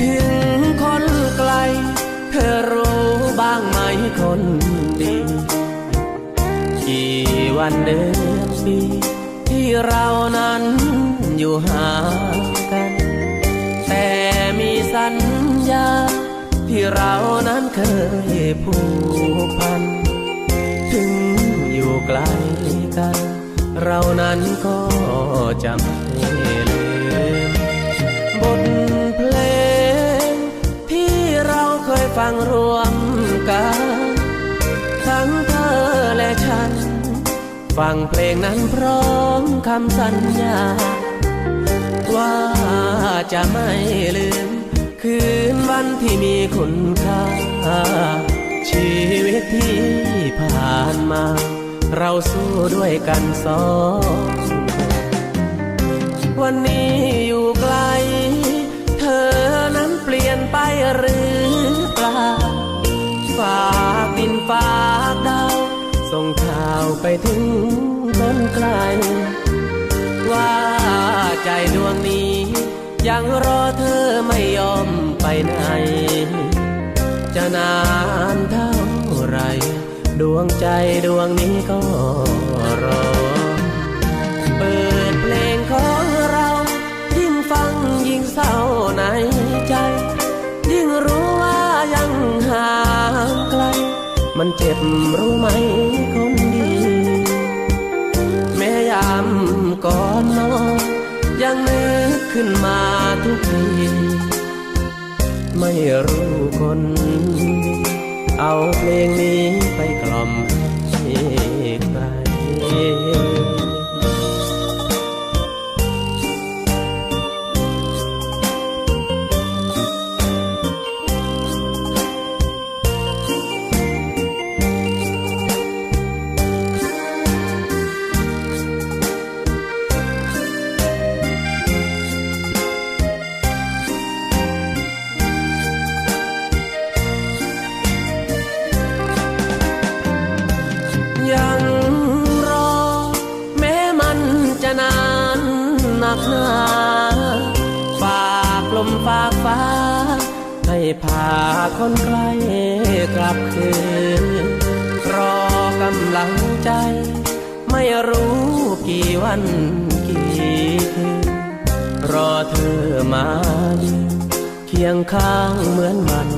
ถึงคนไกล เธอรู้บ้างไหมคนดีกี่วันเดือนปีที่เรานั้นอยู่ห่างกัน แต่มีสัญญา ที่เรานั้นเคยผูกพัน ถึงอยู่ไกลกัน เรานั้นก็จำ เคยฟังรวมกันทั้งเธอและฉัน ฟังเพลงนั้นพร้อมคำสัญญา ว่าจะไม่ลืม คืนวันที่มีคุณค่า ชีวิตที่ผ่านมา เราสู้ด้วยกันสองวันนี้ ส่งข่าวไปถึงคนไกลว่าใจดวงนี้ ยังรอเธอไม่ยอมไปไหน จะนานเท่าไร ดวงใจดวงนี้ก็รอ มันเจ็บรู้ไหมคนดี แม้ยามก่อนนอนยังนึกขึ้นมาทุกทีไม่รู้คน เอาเพลงนี้ไปกล่อม นักหนาฝากลมฝากฟ้า ให้พาคนใกล้กลับคืน รอกำลังใจ ไม่รู้กี่วันกี่คืนรอเธอมาเคียงข้างเหมือนวัน